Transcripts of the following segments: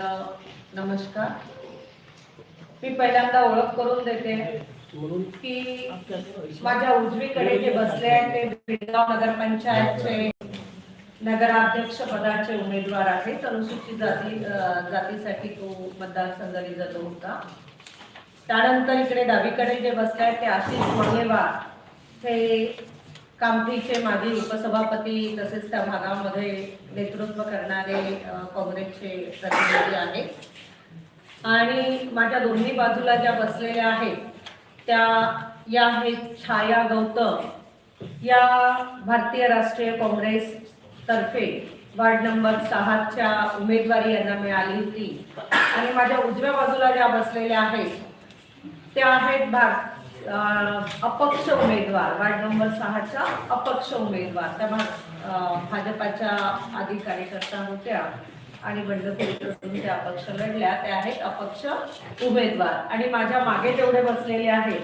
नमस्कार. मी पहिल्यांदा ओळख करून देते की माझ्या उजवीकडे जे बसले आहेत ते बिडगाव नगरपंचायतचे नगराध्यक्ष पदाचे उमेदवार आहेत. अनुसूचित जाती जातीसाठी तो मतदारसंघ रिझर्व होता. त्यानंतर इकडे डावीकडे जे बसले आहेत ते आशिष मंगेवार हे कामठीचे माजी उपसभापती तसेच त्या भागामध्ये नेतृत्व करणारे काँग्रेसचे प्रतिनिधी आहेत. आणि माझ्या दोन्ही बाजूला ज्या बसलेल्या आहेत त्या या आहेत छाया गौतम. या भारतीय राष्ट्रीय काँग्रेस तर्फे वार्ड नंबर सहाच्या उमेदवारी यांना मिळाली होती. आणि माझ्या उजव्या बाजूला ज्या बसलेल्या आहेत त्या आहेत भारत अपक्ष उमेदवार वार्ड नंबर सहाच्या अपक्ष उमेदवार. त्या भाजपाच्या आधी कार्यकर्ता होत्या आणि बंडखोरी त्या अपक्ष लढल्या. त्या आहेत अपक्ष उमेदवार. आणि माझ्या मागे जेवढे बसलेले आहेत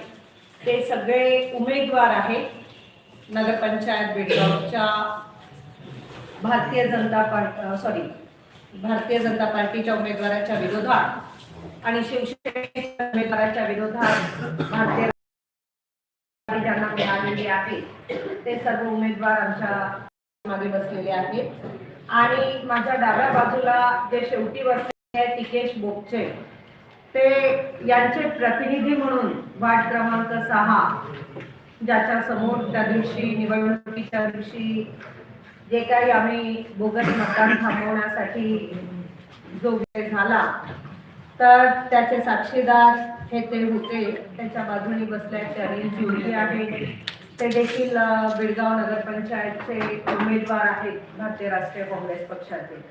ते सगळे उमेदवार आहेत नगरपंचायत बेडगावच्या भारतीय जनता पार्टी सॉरी भारतीय जनता पार्टीच्या उमेदवाराच्या विरोधात आणि शिवसेनेच्या उमेदवाराच्या विरोधात भारतीय त्यांना ज्यांना मिळालेली आहे ते सर्व उमेदवार आमच्या मागे बसलेले आहेत. आणि माझ्या डाव्या बाजूला जे शेवटी बसलेले आहेत तिकेश बोपचे ते यांचे प्रतिनिधी म्हणून वार्ड क्रमांक सहा ज्याच्या समोर त्या दिवशी निवडणुकीच्या दिवशी जे काही आम्ही बोगस मतदान थांबवण्यासाठी जो वेळ झाला तर त्याचे साक्षीदार हे ते होते. त्याच्या बाजूने बसले आहेत ते अनिल चिवली आहेत ते देखील बेळगाव नगरपंचायतचे उमेदवार आहेत भारतीय राष्ट्रीय काँग्रेस पक्षाचे.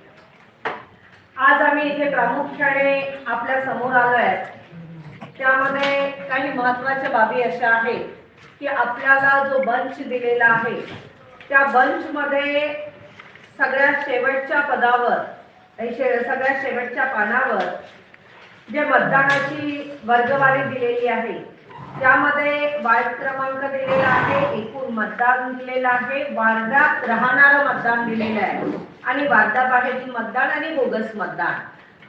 आज आम्ही इथे प्रामुख्याने आपल्यासमोर आलो आहे त्यामध्ये काही महत्त्वाच्या बाबी अशा आहेत की आपल्याला जो बंच दिलेला आहे त्या बंचमध्ये सगळ्या शेवटच्या पदावर सगळ्या शे- शेवटच्या पानावर जे मतदानाची वर्गवारी दिलेली आहे त्यामध्ये वार्ड क्रमांक दिलेला आहे एकूण मतदान दिलेलं आहे वार्डात राहणारं मतदान दिलेलं आहे आणि वार्डाबाहेरील मतदान आणि बोगस मतदान.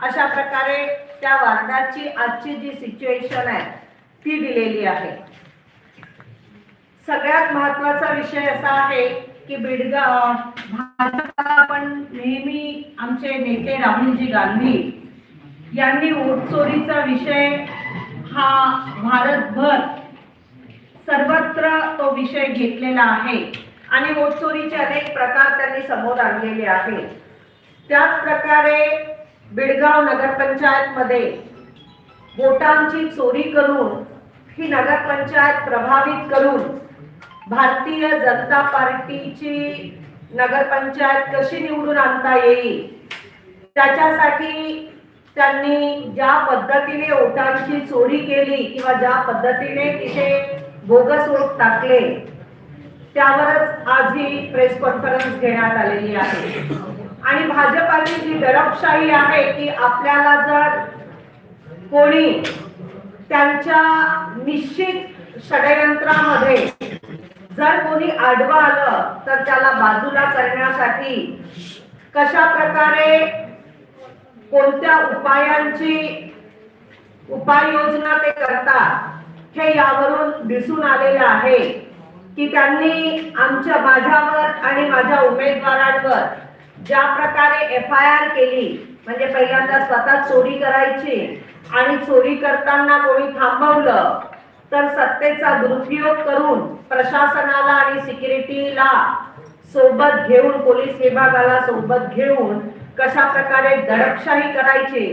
अशा प्रकारे त्या वार्डाची आजची जी सिच्युएशन आहे ती दिलेली आहे. सगळ्यात महत्त्वाचा विषय असा आहे की बिडगाव भारताला आपण नेहमी आमचे नेते राहुलजी गांधी यांनी चोरीचा विषय हा भारतभर सर्वत्र तो विषय घेतलेला आहे. आणि चोरीचे अनेक प्रकार त्यांनी समोर आणलेले आहेत. त्याच प्रकारे बिडगाव नगरपंचायतमध्ये बोटांची वोटांची चोरी करून ही नगरपंचायत प्रभावित करून भारतीय जनता पार्टीची नगरपंचायत कशी निवडून आणता येईल? त्याच्यासाठी त्यांनी ज्या पद्धतीने ओटांची चोरी केली किंवा ज्या पद्धतीने तिथे बोगस वोट टाकले त्यावरच आज ही प्रेस कॉन्फरन्स घेण्यात आलेली आहे. आणि भाजपाची जी दडपशाही आहे की आपल्याला जर कोणी त्यांच्या निश्चित षडयंत्रामध्ये जर कोणी आडवा आलं तर त्याला बाजूला करण्यासाठी कशा प्रकारे कोणत्या उपायांची उपाययोजना ते करतात हे यावरून दिसून आलेलं आहे की त्यांनी आमच्या माझ्यावर आणि माझ्या उमेदवारांवर ज्या प्रकारे एफ आय आर केली म्हणजे पहिल्यांदा स्वतः चोरी करायची आणि चोरी करताना कोणी थांबवलं तर सत्तेचा दुरुपयोग करून प्रशासनाला आणि सिक्युरिटीला सोबत घेऊन पोलीस विभागाला सोबत घेऊन कशा प्रकारे दडपशाही करायची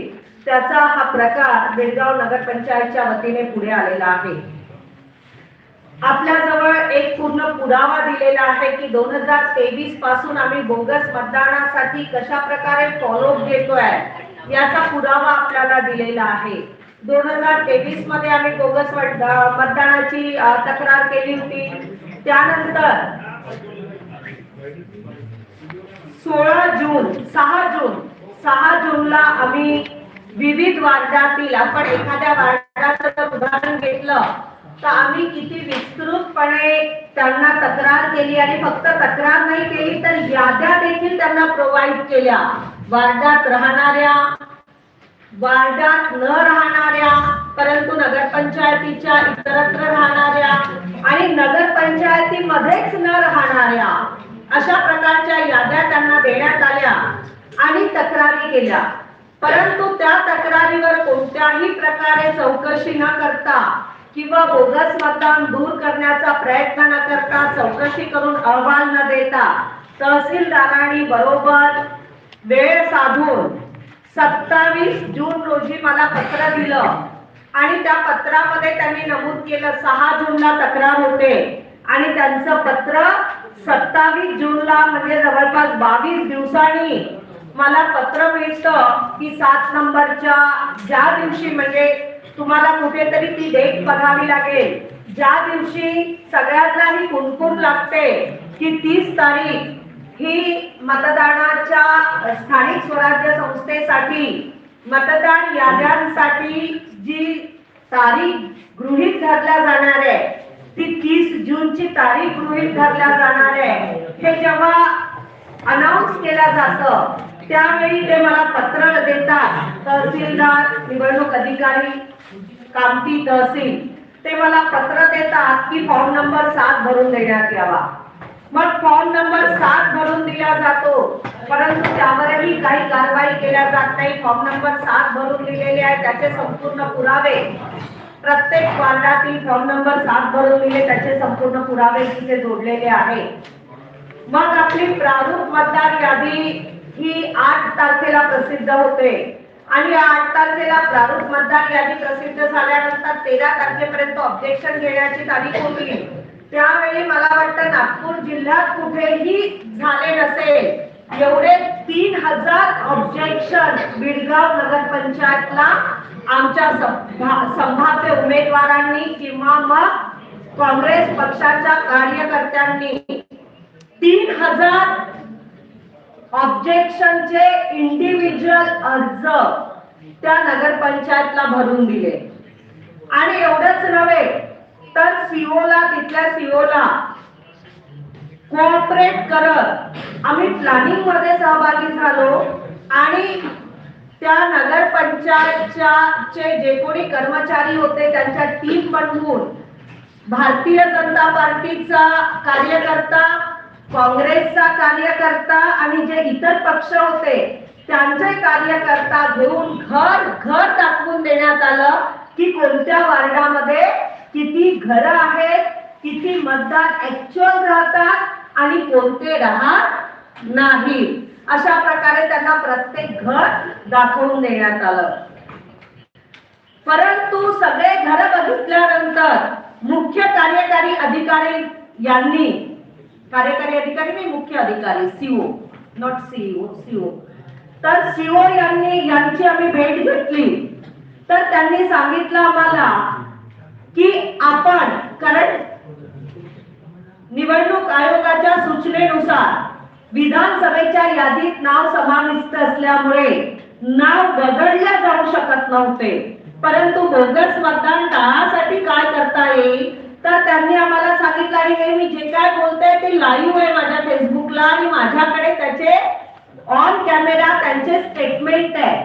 त्याचा हा प्रकार बेळगाव नगरपंचायतच्या वतीने पुढे आलेला आहे. आपल्याजवळ एक पूर्ण पुरावा दिलेला आहे की दोन हजार तेवीसपासून आम्ही बोगस मतदानासाठी कशा प्रकारे फॉलोअप घेतोय याचा पुरावा आपल्याला दिलेला आहे. दोन हजार तेवीसमध्ये आम्ही बोगस मतदानाची तक्रार केली होती. त्यानंतर सोळा जून सहा जून. सहा जूनला आम्ही विविध वार्डातील आपण एखाद्या वार्डाचं जर उदाहरण घेतलं तर आम्ही किती विस्तृतपणे त्यांना तक्रार केली आणि फक्त तक्रार नाही केली तर याद्या देखील त्यांना प्रोव्हाइड केल्या. वार्डात राहणाऱ्या वार्डात न राहणाऱ्या परंतु नगरपंचायतीच्या इतरत्र राहणाऱ्या आणि नगरपंचायतीमध्येच न राहणाऱ्या. अशा प्रकारच्या याद्या त्यांना देण्यात आल्या आणि तक्रारी केल्या. परंतु त्या तक्रारीवर कोणत्याही प्रकारे चौकशी न करता किंवा बोगस मतदान दूर करण्याचा प्रयत्न न करता चौकशी करून अहवाल न देता तहसीलदारांनी बरोबर वेळ साधून सत्तावीस जून रोजी मला पत्र दिलं आणि त्या पत्रामध्ये त्यांनी नमूद केलं सहा जूनला तक्रार होते आणि त्यांचं पत्र सत्तावीस जूनला म्हणजे जवळपास बावीस दिवसांनी मला पत्र मिळतं की सात नंबरच्या ज्या दिवशी म्हणजे तुम्हाला कुठेतरी ती डेट बघावी लागेल. ज्या दिवशी सगळ्यांना ही कुणकुण लागते की तीस तारीख ही मतदानाच्या स्थानिक स्वराज्य संस्थेसाठी मतदान याद्यांसाठी जी तारीख गृहीत धरल्या जाणार आहे ती तीस जूनची तारीख गृहीत धरल्या जाणार आहे. हे जेव्हा अनाऊन्स केलं जातं त्यावेळी ते मला पत्र देतात. तहसीलदार निवडणूक अधिकारी कामती तहसील ते मला पत्र देतात की फॉर्म नंबर सात भरून देण्यात यावा. मग फॉर्म नंबर सात भरून दिला जातो. परंतु त्यावरही काही कारवाई केल्या जात नाही. फॉर्म नंबर सात भरून दिलेले आहे त्याचे संपूर्ण पुरावे प्रत्येक वार्डातील फॉर्म नंबर सात भरून दिले त्याचे संपूर्ण पुरावे तिथे जोडलेले आहे. मग आपली प्रारूप मतदार यादी ही आठ तारखेला प्रसिद्ध होते. आणि आठ तारखेला प्रारूप मतदार यादी प्रसिद्ध झाल्यानंतर तेरा तारखेपर्यंत ऑब्जेक्शन घेण्याची तारीख होती. त्यावेळी मला वाटतं नागपूर जिल्ह्यात कुठेही झाले नसेल. एवढे तीन हजार ऑब्जेक्शन बिडगाव नगरपंचायतला आमच्या संभाव्य उमेदवारांनी किंवा मग काँग्रेस पक्षाच्या कार्यकर्त्यांनी. तीन हजार ऑब्जेक्शनचे इंडिव्हिज्युअल अर्ज त्या नगरपंचायतला भरून दिले. आणि एवढंच नव्हे तर सीओला तिथल्या सीओला कोऑपरेट करत. आम्ही प्लॅनिंगमध्ये सहभागी झालो. आणि त्या नगरपंचायतच्या चे जे कोणी कर्मचारी होते त्यांच्या टीम बनवून भारतीय जनता पार्टीचा कार्यकर्ता काँग्रेसचा कार्यकर्ता आणि जे इतर पक्ष होते त्यांचे कार्यकर्ता घेऊन घर घर दाखवून देण्यात आलं की कोणत्या वार्डामध्ये किती घरं आहेत किती मतदार ऍक्च्युअल राहतात आणि कोणते राहत नाही. अशा प्रकारे त्यांना प्रत्येक घर दाखवून देण्यात आलं. परंतु सगळे घर बघितल्यानंतर मुख्य कार्यकारी अधिकारी यांनी कार्यकारी अधिकारी नाही मुख्य अधिकारी सीओ नॉट सीओ सीओ तर सीओ यांनी यांची आम्ही भेट घेतली. तर त्यांनी सांगितलं आम्हाला की आपण करंट निवडणूक आयोगाच्या सूचनेनुसार विधानसभेच्या यादीत नाव समाविष्ट असल्यामुळे नाव बदलल्या जाऊ शकत नव्हते. परंतु बोगस मतदान टाळण्यासाठी काय करता येईल? तर त्यांनी आम्हाला सांगितलं आहे मी जे काय बोलते ते लाईव्ह आहे माझ्या फेसबुकला आणि माझ्याकडे त्याचे ऑन कॅमेरा त्यांचे स्टेटमेंट आहे.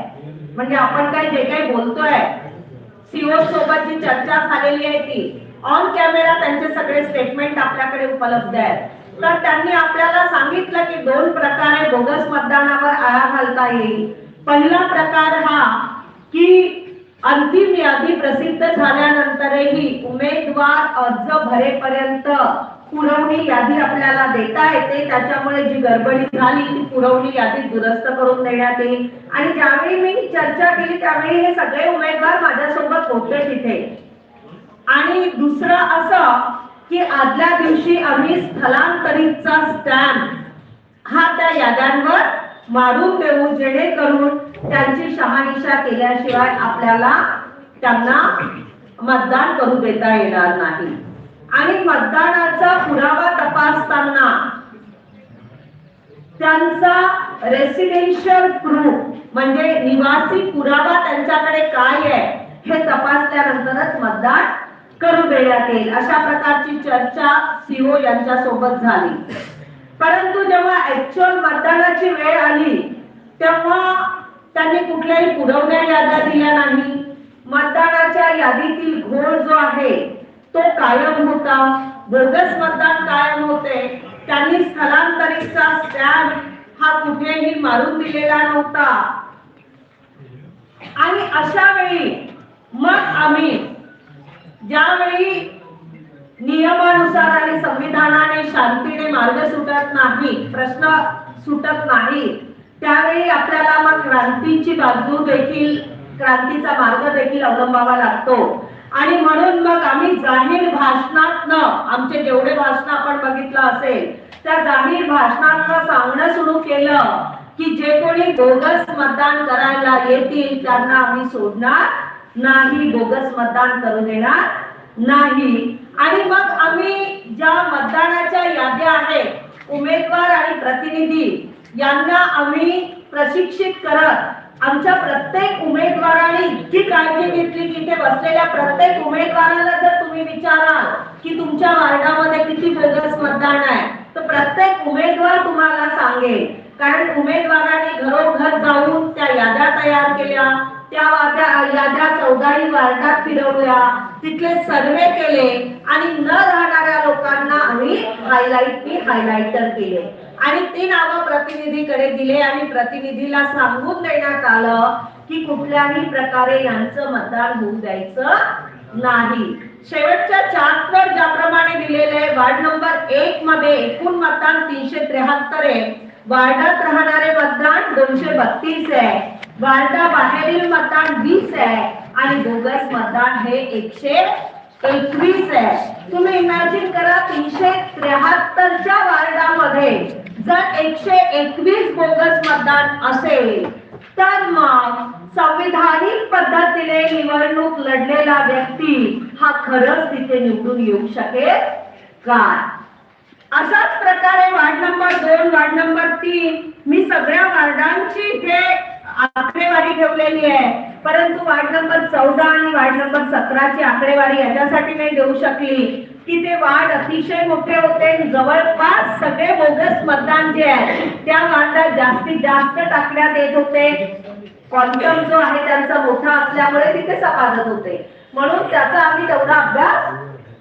म्हणजे आपण काय जे काही बोलतोय सीओ सोबत जी चर्चा झालेली आहे ती. ऑन कॅमेरा त्यांचे सगळे स्टेटमेंट आपल्याकडे उपलब्ध आहेत. तर त्यांनी आपल्याला सांगितलं की दोन प्रकारे बोगस मतदानावर आळा घालता येईल. पहिला प्रकार हा की अंतिम यादी प्रसिद्ध झाल्यानंतरही उमेदवार अर्ज भरेपर्यंत पुरवणी यादी आपल्याला देता येते. त्याच्यामुळे जी गडबडी झाली ती पुरवणी यादी दुरुस्त करून देण्यात येईल. आणि ज्यावेळी मी चर्चा केली त्यावेळी हे सगळे उमेदवार माझ्यासोबत होते तिथे. आणि दुसरं असं की आदल्या दिवशी आम्ही स्थलांतरितचा स्टॅम्प हा त्या याद्यांवर मारून देऊ जेणेकरून त्यांची शहानिशा केल्याशिवाय आपल्याला त्यांना मतदान करू देता येणार नाही. आणि मतदानाचा पुरावा तपासताना त्यांचा रेसिडेन्शियल प्रूफ म्हणजे निवासी पुरावा त्यांच्याकडे काय आहे हे तपासल्यानंतरच मतदान करू देण्यात येईल अशा प्रकारची चर्चा सीओ यांच्या सोबत झाली. परंतु जेव्हा ऍक्च्युअल मतदानाची वेळ आली तेव्हा त्यांनी कुठल्याही पुरवण्या याद्या दिल्या नाही. मतदानाच्या यादीतील घोळ जो आहे तो कायम होता. बोगस मतदान कायम होते. त्यांनी स्थलांतरितचा स्टॅम्प हा कुठेही मारून दिलेला नव्हता. आणि अशा वेळी मग आम्ही ज्यावेळी नियमानुसार आणि संविधानाने शांतीने मार्ग सुटत नाही प्रश्न सुटत नाही त्यावेळी आपल्याला मग क्रांतीची बाजू देखील क्रांतीचा मार्ग देखील अवलंबावा लागतो. आणि म्हणून मग आम्ही जाहीर भाषणातनं आमचे जेवढे भाषण आपण बघितलं असेल त्या जाहीर भाषणात सांगणं सुरू केलं की जे कोणी बोगस मतदान करायला येतील त्यांना आम्ही सोडणार. नाही बोगस मतदान करू देणार नाही. आणि मग आम्ही ज्या मतदानाच्या याद्या आहेत उमेदवार आणि प्रतिनिधी यांना आम्ही प्रशिक्षित करत आमच्या प्रत्येक उमेदवाराने इतकी काळजी घेतली की ते बसलेल्या प्रत्येक उमेदवाराला जर तुम्ही विचाराल की तुमच्या वार्डामध्ये किती बोगस मतदान आहे तर प्रत्येक उमेदवार तुम्हाला सांगेल. कारण उमेदवारांनी घरोघर जाऊन त्या याद्या तयार केल्या. त्या वाद्या याद्या चौदाही वार्डात फिरवल्या. तिथले सर्वे केले आणि न राहणाऱ्या लोकांना आम्ही हायलाईटनी हायलाइटर केले. आणि ती नावं प्रतिनिधीकडे दिले आणि प्रतिनिधीला सांगून देण्यात आलं की कुठल्याही प्रकारे यांचं मतदान होऊ द्यायचं नाही. शेवटच्या चार्टवर ज्याप्रमाणे दिलेले आहे वार्ड नंबर एक मध्ये एकूण मतदान तीनशे त्र्याहत्तर आहे. वार्डात राहणारे मतदान दोनशे बत्तीस आहे. वार्डा बाहेरील मतदान वीस आहे आणि बोगस मतदान हे एकशे एकवीस आहे. तुम्ही इमॅजिन करा तीनशे त्र्याहत्तरच्या वार्डामध्ये जर एकशे एकवीस बोगस मतदान असेल तर मग संविधानिक पद्धतीने निवडणूक लढलेला व्यक्ती हा खरंच तिथे निवडून येऊ शकेल का? असाच प्रकारे वार्ड नंबर दोन वार्ड नंबर तीन मी सगळ्या वार्डांची जे आकडेवारी ठेवलेली आहे. परंतु वार्ड नंबर चौदा आणि वार्ड नंबर सतराची आकडेवारी याच्यासाठी नाही देऊ शकली. की ते वार्ड अतिशय मोठे होते जवळपास सगळे बोगस मतदान जे आहे त्या वार्डात जास्तीत जास्त टाकण्यात येत होते. क्वांटम जो आहे त्यांचा मोठा असल्यामुळे तिथे सपाजत होते. म्हणून त्याचा आम्ही तेवढा अभ्यास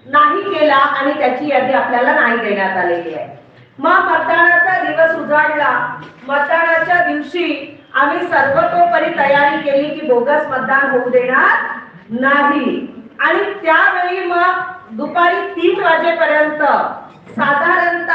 नाही केला आणि त्याची यादी आपल्याला नाही देण्यात आलेली आहे. मग मतदानाचा दिवस उजाडला. मतदानाच्या दिवशी आम्ही सर्वतोपरी तयारी केली की बोगस मतदान होऊ देणार नाही. आणि त्यावेळी मग दुपारी तीन वाजेपर्यंत साधारणत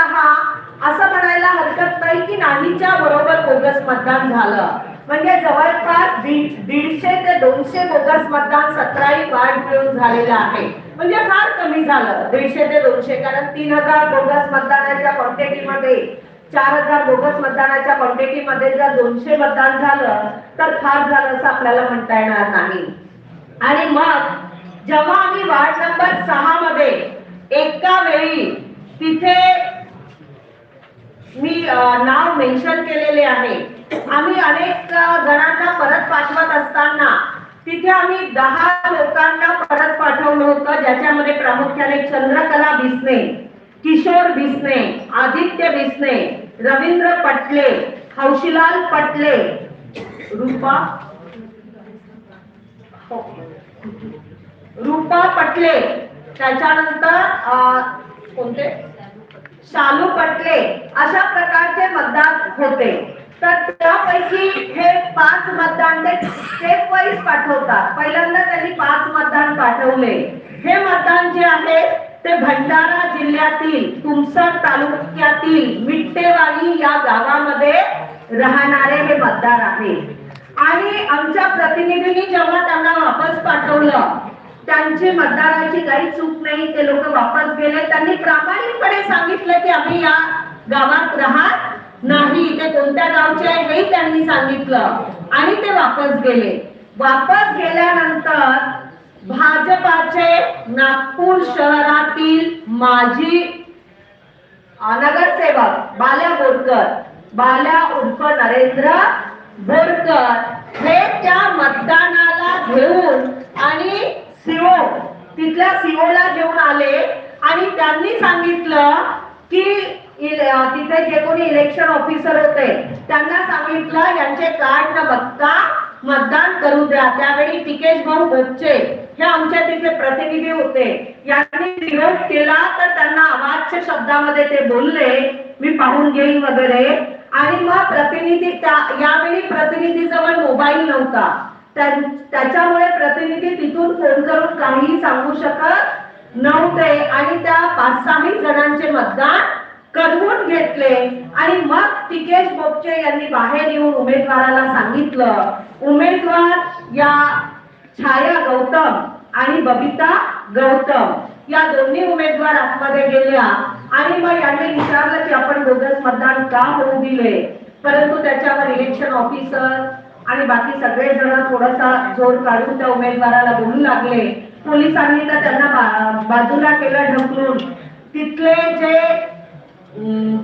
असं म्हणायला हरकत नाही की नाहीच्या बरोबर बोगस मतदान झालं. म्हणजे जवळपास दीड- दीडशे ते दोनशे बोगस मतदान सतराही वाढ मिळून झालेलं आहे. म्हणजे फार कमी झालं. दीडशे ते दोनशे कारण तीन हजार बोगस मतदानाच्या क्वांटिटीमध्ये चार हजार बोगस मतदानाच्या क्वांटिटीमध्ये जर दोनशे मतदान झालं तर फार झालं असं आपल्याला म्हणता येणार नाही. आणि मग जेव्हा आम्ही वार्ड नंबर सहा मध्ये एका वेळी तिथे मी नाव मेन्शन केलेले आहे आम्ही अनेक जणांना परत पाठवत असताना तिथे आम्ही दहा लोकांना परत पाठवलं होतं ज्याच्यामध्ये प्रामुख्याने चंद्रकला भिसणे किशोर भिसणे आदित्य भिसणे रवींद्र पटले हौशीलाल पटले. रूपा रूपा पटले. त्याच्यानंतर कोणते? शालू पटले. अशा प्रकारचे मतदान होते. तर त्यापैकी हे पाच मतदान ते स्टेप वाईज पाठवतात. पहिल्यांदा त्यांनी पाच मतदान पाठवले. हे मतदान जे आहे ते भंडारा जिल्ह्यातील तुमसर तालुक्यातील मिट्टेवाडी या गावामध्ये राहणारे हे मतदार आहेत. आणि आमच्या प्रतिनिधींनी जेव्हा त्यांना वापस पाठवलं त्यांची मतदाराची काही चूक नाही ते लोक वापस गेले. त्यांनी प्रामाणिकपणे सांगितलं की आम्ही या गावात राहत नाही. ते कोणत्या गावचे आहे हेही त्यांनी सांगितलं. आणि ते वापस गेले. वापस गेल्यानंतर भाजपाचे नागपूर शहरातील माजी नगरसेवक बाल्या बोरकर बाल्या उर्फ नरेंद्र बोरकर हे त्या मतदानाला घेऊन आणि सीओ तिथल्या सीओला घेऊन आले आणि त्यांनी सांगितलं की तिथे जे कोणी इलेक्शन ऑफिसर होते त्यांना सांगितलं यांचे कार्ड न बघता मतदान करू द्या. त्यावेळी टिकेश भाऊ बोगचे हे आमच्या तिथे प्रतिनिधी होते. यांनी विरोध केला तर त्यांना अवाच्य शब्दामध्ये ते बोलले. मी पाहून घेईन वगैरे. आणि मग प्रतिनिधी त्या- यावेळी प्रतिनिधी जवळ मोबाईल नव्हता. त्याच्यामुळे प्रतिनिधी तिथून फोन करून काहीही सांगू शकत नव्हते. आणि त्या पाच सहा जणांचे मतदान करवून घेतले. आणि मग टिकेश बोपचे यांनी बाहेर येऊन उमेदवाराला सांगितलं उमेदवार या छाया गौतम आणि बबिता गौतम या दोन्ही उमेदवार आतमध्ये गेल्या. आणि मग यांनी विचारलं की आपण बोगस मतदान का होऊ दिले? परंतु त्याच्यावर इलेक्शन ऑफिसर आणि बाकी सगळे जण थोडासा जोर काढून त्या उमेदवाराला बोलू लागले. पोलिसांनी तर त्यांना बाजूला केलं ढकलून. तिथले जे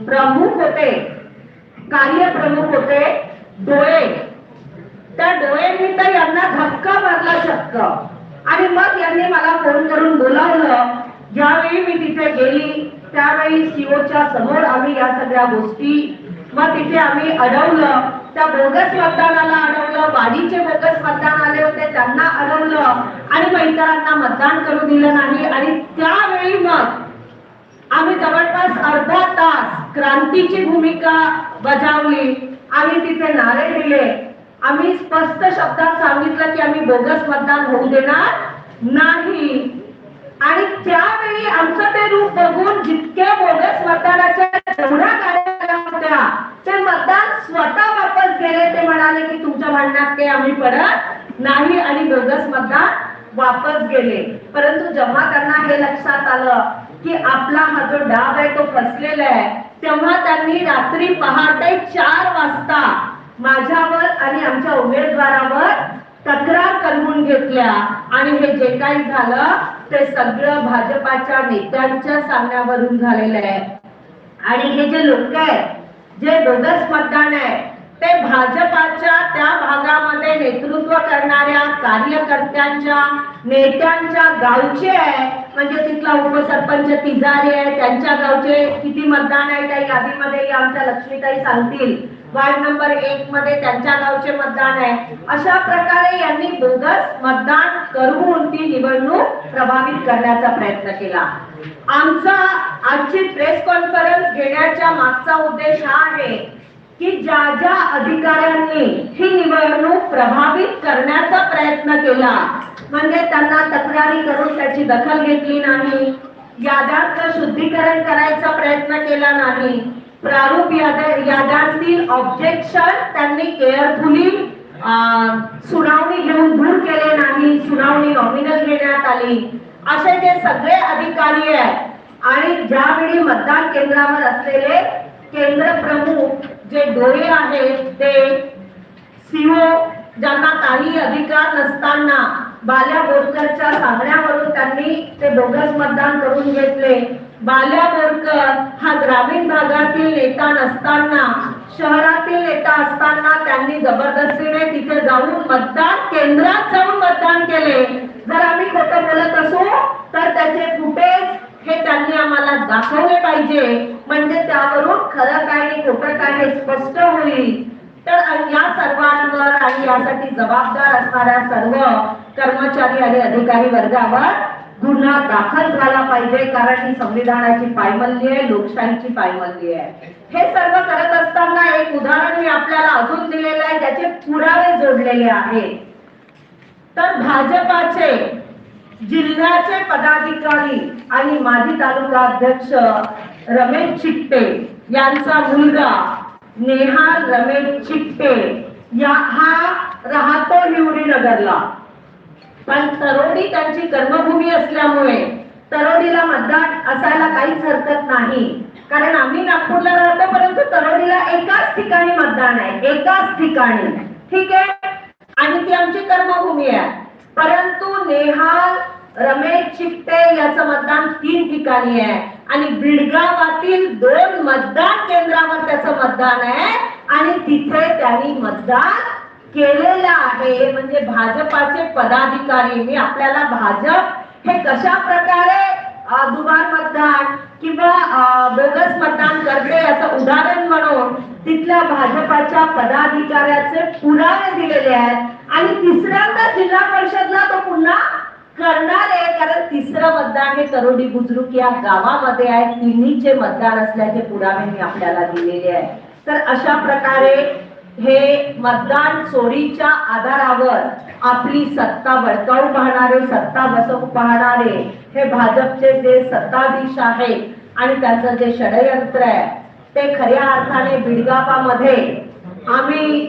प्रमुख होते. कार्यप्रमुख होते डोळे. त्या डोळ्यांनी तर यांना धक्का मारला शक्क. आणि मग यांनी मला फोन करून बोलावलं ज्यावेळी मी तिथे गेली त्यावेळी सीओच्या समोर आम्ही या सगळ्या गोष्टी. मग तिथे आम्ही अडवलं. त्या बोगस मतदानाला अडवलं वाडीचे बोगस मतदान आले होते त्यांना अडवलं. आणि मग इतरांना मतदान करू दिलं नाही. आणि त्यावेळी मग आम्ही जवळपास अर्धा तास क्रांतीची भूमिका बजावली. आम्ही तिथे नारे दिले. आम्ही स्पष्ट शब्दात सांगितलं की आम्ही बोगस मतदान होऊ देणार नाही. आणि त्यावेळी आमचं ते रूप बघून जितके बोगस मतदानाच्या जेवढ्या गाड्या होत्या ते मतदान स्वतः वापस गेले. ते म्हणाले की तुमच्या म्हणण्यात ते आम्ही परत नाही आणि बोगस मतदान वापस गेले. परंतु जेव्हा त्यांना हे लक्षात आलं की आपला हा जो डाब आहे तो फसलेला आहे तेव्हा त्यांनी रात्री पहाटे चार वाजता माझ्यावर आणि आमच्या उमेदवारावर तक्रार करून घेतल्या. आणि हे जे काही झालं ते सगळं भाजपाच्या नेत्यांच्या सांगण्यावरून झालेलं आहे. आणि हे जे लोक आहेत जे बोगस मतदान आहे ते भाजपाच्या त्या भागामध्ये नेतृत्व करणाऱ्या कार्यकर्त्यांच्या नेत्यांच्या गावचे आहे. म्हणजे तिथला उपसरपंच तिजारी आहे त्यांच्या गावचे किती मतदान आहे त्या यादीमध्ये आमच्या लक्ष्मीताई सांगतील. वार्ड नंबर एक मध्ये त्यांच्या गावचे मतदान आहे. अशा प्रकारे यांनी बोगस मतदान करून ती निवडणूक प्रभावित करण्याचा प्रयत्न केला. आमचा आजची प्रेस कॉन्फरन्स घेण्याच्या मागचा उद्देश हा आहे की ज्या ज्या अधिकाऱ्यांनी ही निवडणूक प्रभावित करण्याचा प्रयत्न केला म्हणजे त्यांना तक्रारी करून त्याची दखल घेतली नाही याद्यांचं शुद्धीकरण करायचा प्रयत्न केला नाही प्रारूप याद्यांतील ऑब्जेक्शन त्यांनी केअरफुली सुनावणी घेऊन दूर केले नाही सुनावणी नॉमिनल घेण्यात आली. असे जे सगळे अधिकारी आहेत आणि ज्यावेळी मतदान केंद्रावर असलेले केंद्र प्रमुख जे डोळे आहेत ते सीओ ज्यांना काही अधिकार नसताना बाल्या बोरकरच्या सांगण्यावरून त्यांनी ते बोगस मतदान करून घेतले. बाल्या बोरकर हा ग्रामीण भागातील नेता नसताना शहरातील नेता असताना त्यांनी जबरदस्तीने तिथे जाऊन मतदान केंद्रात जाऊन मतदान केले. जर आम्ही खोटं बोलत असू तर त्याचे फुटेज हे त्यांनी आम्हाला दाखवले पाहिजे. म्हणजे त्यावरून खरं काय आणि खोटं काय हे स्पष्ट होईल. तर या सर्वांवर आणि यासाठी जबाबदार असणाऱ्या सर्व कर्मचारी आणि अधिकारी वर्गावर गुन्हा दाखल झाला पाहिजे. कारण ही संविधानाची पायमल्ली आहे लोकशाहीची पायमल्ली आहे. हे सर्व करत असताना एक उदाहरण मी आपल्याला अजून दिलेलं आहे त्याचे पुरावे जोडलेले आहेत. तर भाजपाचे जिल्ह्याचे पदाधिकारी आणि माजी तालुका अध्यक्ष रमेश चिट्टे यांचा मुलगा नेहाल रमेश चिट्टे या हा राहतो निवडी नगरला. पण तरोडी त्यांची कर्मभूमी असल्यामुळे तरोडीला मतदान असायला काहीच हरकत नाही. कारण आम्ही नागपूरला राहतो परंतु तरोडीला एकाच ठिकाणी मतदान आहे. एकाच ठिकाणी. ठीक आहे? आणि ती आमची कर्मभूमी आहे. परंतु नेहाल रमेश चिपटे याचं मतदान तीन ठिकाणी आहे. आणि बिडगावातील दोन मतदान केंद्रावर त्याचं मतदान आहे. आणि तिथे त्यांनी मतदान केलेलं आहे. म्हणजे भाजपाचे पदाधिकारी मी आपल्याला भाजप हे कशा प्रकारे दुबार मतदान किंवा बोगस मतदान करते याचं उदाहरण म्हणून तिथल्या भाजपाच्या पदाधिकाऱ्याचे पुरावे दिलेले आहेत. आणि तिसऱ्यांदा जिल्हा परिषदला तो पुन्हा करणार आहे कारण तिसरं मतदान हे करोडी बुजुर्ग या गावामध्ये आहे. तिन्हीचे मतदान असल्याचे पुरावे मी आपल्याला दिलेले आहे तर अशा प्रकारे हे मतदान चोरीच्या आधारावर आपली सत्ता बळकावून पाहणारे सत्ता बसवू पाहणारे हे भाजपचे जे सत्ताधीश आहेत आणि त्यांचं जे षडयंत्र आहे ते खऱ्या अर्थाने बिडगापामध्ये आम्ही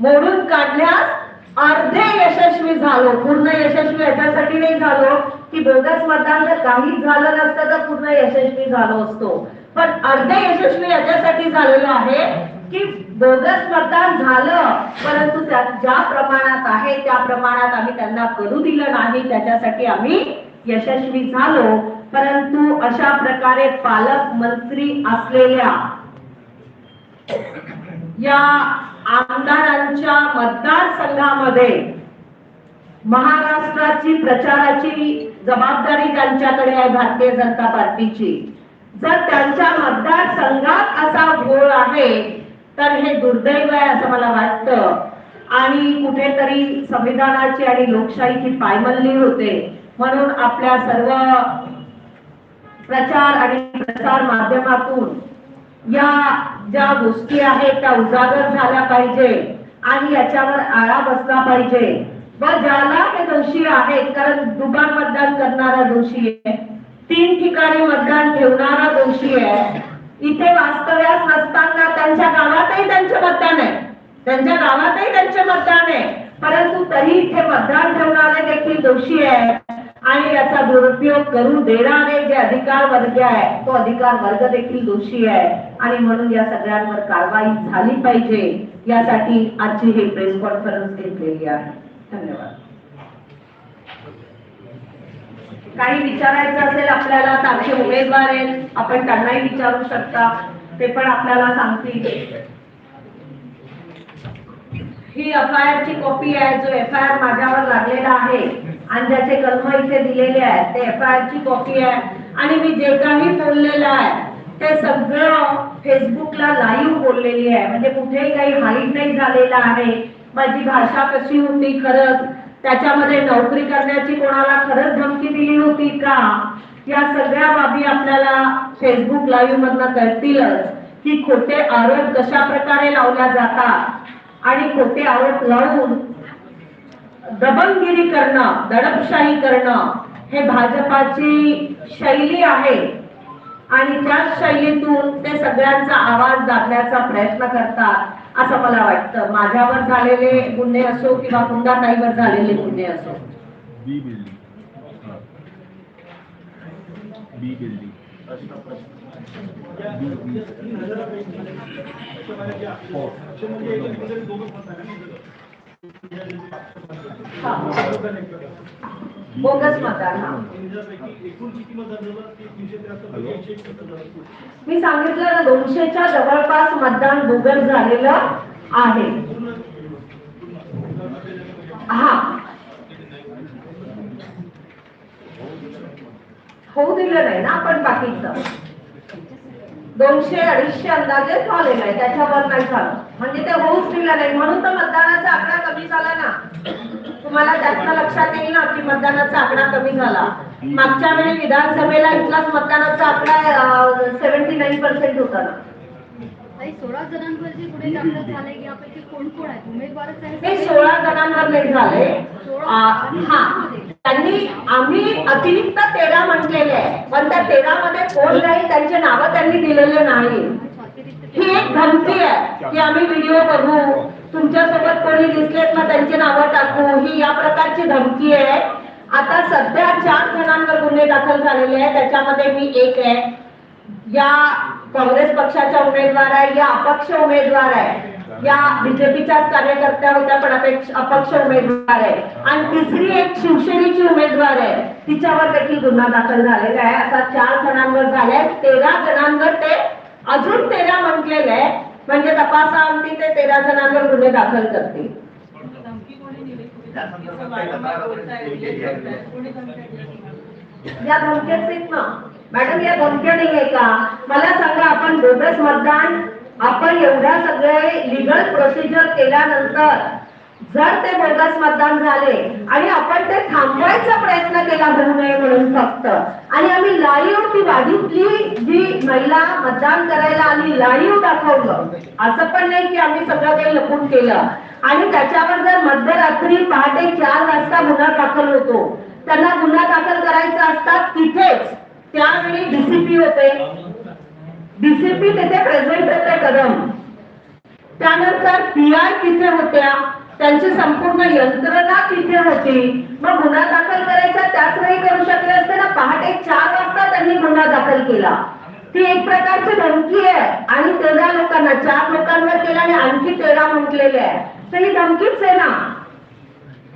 मोडून काढल्यास अर्धे यशस्वी झालो. पूर्ण यशस्वी याच्यासाठी नाही झालो. की बोगस मतदान जर काहीच झालं नसतं तर पूर्ण यशस्वी झालो असतो. पण अर्ध यशस्वी याच्यासाठी झालेलं आहे की बोगस मतदान झालं. परंतु त्या ज्या प्रमाणात आहे त्या प्रमाणात आम्ही त्यांना करू दिलं नाही. त्याच्यासाठी आम्ही यशस्वी झालो. परंतु अशा प्रकारे पालकमंत्री असलेल्या या आमदारांच्या मतदारसंघामध्ये महाराष्ट्राची प्रचाराची जबाबदारी त्यांच्याकडे आहे भारतीय जनता पार्टीची. जर त्यांच्या मतदारसंघात असा घोळ आहे तर हे दुर्दैव आहे असं मला वाटतं. आणि कुठेतरी संविधानाची आणि लोकशाहीची पायमल्ली होते. म्हणून आपल्या सर्व प्रचार आणि प्रसार माध्यमातून या ज्या गोष्टी आहेत त्या उजागर झाल्या पाहिजे आणि याच्यावर आळा बसला पाहिजे. व ज्याला हे दोषी आहेत कारण दुबार मतदान करणारा दोषी आहे. तीन ठिकाणी मतदान ठेवणारा दोषी आहे. इथे वास्तव्यास नसताना त्यांच्या गावातही त्यांचे मतदान आहे. त्यांच्या गावातही त्यांचे मतदान आहे. परंतु तरी इथे मतदान ठेवणारे देखील दोषी आहे आणि याचा दुरुपयोग करून देणारे जे अधिकार वर्ग आहे तो अधिकार वर्ग देखील दोषी आहे. आणि म्हणून या सगळ्यांवर कारवाई झाली पाहिजे. यासाठी आजची ही प्रेस कॉन्फरन्स घेतलेली आहे. धन्यवाद. काही विचारायचं असेल आपल्याला तर आमचे उमेदवार आहेत. आपण त्यांनाही विचारू शकता. ते पण आपल्याला सांगतील. ही एफ आय आर ची कॉपी आहे जो एफ आय आर माझ्यावर लागलेला आहे. आणि ज्याचे कलम इथे दिलेले आहेत ते एफ आय आर ची कॉपी आहे. आणि मी जे काही बोललेलं आहे ते सगळं फेसबुकला लाईव्ह बोललेली आहे. म्हणजे कुठेही काही हाईट नाही झालेलं आहे. माझी भाषा कशी होती खरंच? त्याच्यामध्ये नोकरी करण्याची कोणाला खरंच धमकी दिली होती का? या सगळ्या बाबी आपल्याला फेसबुक लाईव्ह मधनं कळतीलच की खोटे आरोप कशा प्रकारे लावल्या जातात आणि खोटे आरोप लावून दबंगगिरी करणं दडपशाही करणं हे भाजपाची शैली आहे. आणि त्याच शैलीतून ते सगळ्यांचा आवाज दाबण्याचा प्रयत्न करतात असं मला वाटतं. माझ्यावर झालेले गुन्हे असो किंवा कुंदाताईवर झालेले गुन्हे असो. बोगस मतदान. हा. मी सांगितलं ना दोनशेच्या जवळपास मतदान बोगस झालेलं आहे. हा. होऊ दिलं नाही ना आपण बाकीचं. दोनशे अडीचशे अंदाजे झालेलं आहे त्याच्यावर नाही झालं. म्हणजे ते होऊच दिलं नाही. म्हणून तर मतदानाचा आकडा कमी झाला ना. तुम्हाला त्यातनं लक्षात येईल ना की मतदानाचा आकडा कमी झाला. मागच्या वेळी विधानसभेला इथलाच मतदानाचा आकडा सेव्हन्टी नाईन पर्सेंट होता ना. सोळा जणांवर जे गुन्हे दाखल झाले यापैकी कोण कोण आहेत? उमेदवारच आहे सोळा जणांवर नाही झाले. आ, हा. त्यांनी आम्ही अतिरिक्त तेरा म्हटलेले आहे. पण त्या तेरा मध्ये कोण नाही त्यांचे नावं त्यांनी दिलेले नाही. ही एक धमकी आहे की आम्ही व्हिडिओ बघू. तुमच्यासोबत कोणी दिसलेत ना त्यांची नावं टाकू. ही या प्रकारची धमकी आहे. आता सध्या चार जणांवर गुन्हे दाखल झालेले आहे त्याच्यामध्ये मी एक आहे. या काँग्रेस पक्षाच्या उमेदवार आहे या अपक्ष उमेदवार आहे या बीजेपीच्याच कार्यकर्त्या होत्या पण अपेक्ष अपक्ष उमेदवार आहे. आणि तिसरी एक शिवसेनेची उमेदवार आहे. तिच्यावर देखील गुन्हा दाखल झालेला आहे. असा चार जणांवर झालाय. तेरा जणांवर ते अजून तेरा म्हटलेलं आहे. म्हणजे तपासाअंती ते तेरा जणांवर गुन्हे दाखल करतील. या धमक्याच ना. मॅडम या धमक्या नाही आहे का? मला सांगा आपण बोगस मतदान आपण एवढ्या सगळे लिगल प्रोसिजर केल्यानंतर जर ते बोगस मतदान झाले आणि आपण ते थांबवायचा प्रयत्न केला होऊ म्हणून फक्त आणि आम्ही लाईव ती वाढीतली जी महिला मतदान करायला आली लाईव दाखवलं. असं पण नाही की आम्ही सगळं काही लपून केलं. आणि त्याच्यावर जर मध्यरात्री पहाटे चार वाजता गुन्हा दाखल होतो त्यांना गुन्हा दाखल करायचा असतात तिथेच त्यावेळी डीसीपी होते. डीसीपी तिथे प्रेझेंट होते कदम. त्यानंतर पी आय तिथे होत्या. त्यांची संपूर्ण यंत्रणा तिथे होती. मग गुन्हा दाखल करायचा त्याच वेळी करू शकले असते ना? पहाटे चार वाजता त्यांनी गुन्हा दाखल केला. ती एक प्रकारची धमकी आहे. आणि तेरा लोकांना चार लोकांवर केला आणि आणखी तेरा म्हटलेले आहे. तर ही धमकीच आहे ना?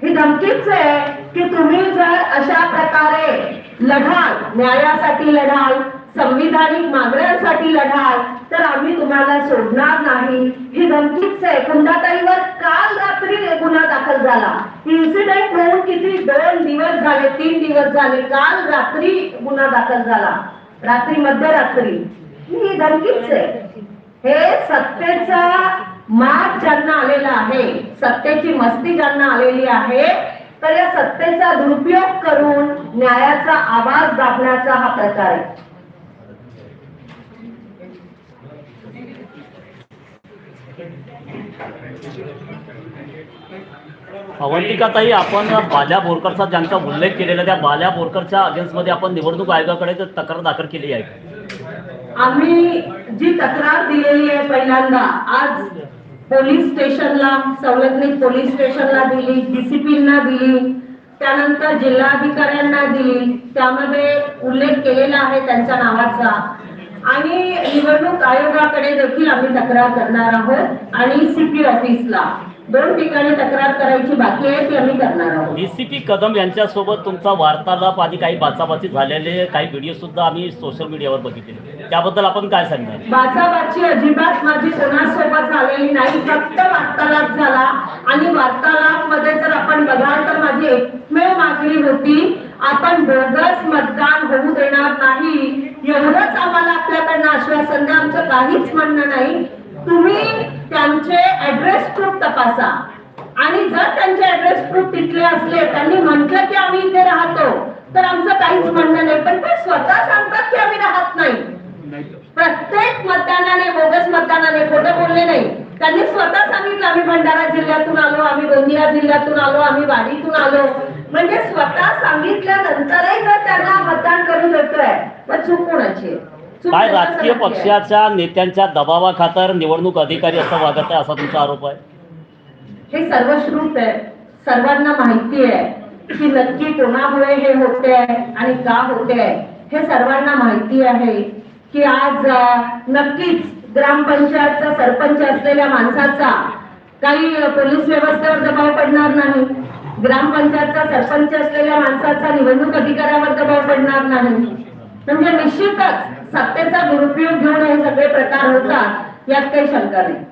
ही धमकीच आहे की तुम्ही जर अशा प्रकारे लढाल न्यायासाठी लढाल संविधानिक मागण्यांसाठी लढाल तर आम्ही तुम्हाला सोडणार नाही. ही धमकीच आहे कुंडाताईवर काल रात्री गुन्हा दाखल झाला. इन्सिडेंट होऊन किती दोन दिवस झाले तीन दिवस झाले काल रात्री गुन्हा दाखल झाला. रात्री मध्यरात्री. ही धमकीच. आहे हे सत्तेचा माग ज्यांना आलेला आहे सत्तेची मस्ती ज्यांना आलेली आहे तर या सत्तेचा दुरुपयोग करून न्यायाचा आवाज दाबण्याचा हा प्रकार आहे. अवंतिकाताई आपण बाल्या बोरकरचा ज्यांचा उल्लेख केलेला त्या बाल्या बोरकरच्या अगेन्स्टमध्ये आपण निवडणूक आयोगाकडे तक्रार दाखल केली आहे. आम्ही जी तक्रार दिलेली आहे पहिल्यांदा आज पोलीस स्टेशनला संलग्नित पोलीस स्टेशनला दिली डीसीपींना दिली त्यानंतर जिल्हाधिकाऱ्यांना दिली. त्यामध्ये उल्लेख केलेला आहे त्यांच्या नावाचा. आणि निवडणूक आयोगाकडे देखील आम्ही तक्रार करणार आहोत आणि सीपी ऑफिसला दोन ठिकाणी तक्रार करायची बाकी आहे ती आम्ही करणार आहोत. डीसीपी कदम यांच्यासोबत तुमचा वार्तालाप आणि काही बाचाबाची झालेले काही व्हिडिओ सुद्धा आम्ही सोशल मीडियावर बघितले त्याबद्दल आपण काय सांगणार? बाचाबाची अजिबात माझी कोणासोबत झालेली नाही फक्त वार्तालाप झाला. आणि वार्तालापमध्ये जर आपण बघाल तर माझी एकमेव मागणी होती आपण बोगस मतदान होऊ देणार नाही. एवढंच आम्हाला आपल्याकडनं आश्वासन आमचं काहीच म्हणणं नाही. तुम्ही त्यांचे ऍड्रेस प्रूफ तपासा. आणि जर त्यांचे ऍड्रेस प्रूफ तिथले असले त्यांनी म्हटलं की आम्ही इथे राहतो तर आमचं काहीच म्हणणं नाही. पण ते स्वतः सांगतात की आम्ही राहत नाही. प्रत्येक मतदानाने बोगस मतदानाने खोटं बोलले नाही. त्यांनी स्वतः सांगितलं आम्ही भंडारा जिल्ह्यातून आलो आम्ही गोंदिया जिल्ह्यातून आलो आम्ही वाडीतून आलो. म्हणजे स्वतः सांगितल्यानंतरही जर त्यांना मतदान करून देतोय मग चूक कोणाची काय राजकीय. पक्षाच्या नेत्यांच्या दबावाखातर निवडणूक अधिकारी असं वागत आहे असा तुमचा आरोप आहे? हे सर्वश्रुत आहे. सर्वांना माहिती आहे की नक्की कोणामुळे हे होते आहे आणि का होते आहे. हे सर्वांना माहिती आहे की आज नक्कीच ग्रामपंचायतचा सरपंच असलेल्या माणसाचा काही पोलीस व्यवस्थेवर दबाव पडणार नाही. ग्रामपंचायतचा सरपंच असलेल्या माणसाचा निवडणूक अधिकाऱ्यावर दबाव पडणार नाही. म्हणजे निश्चितच सत्तेचा दुरुपयोग घेऊन हे सगळे प्रकार होतात यात काही शंका नाही.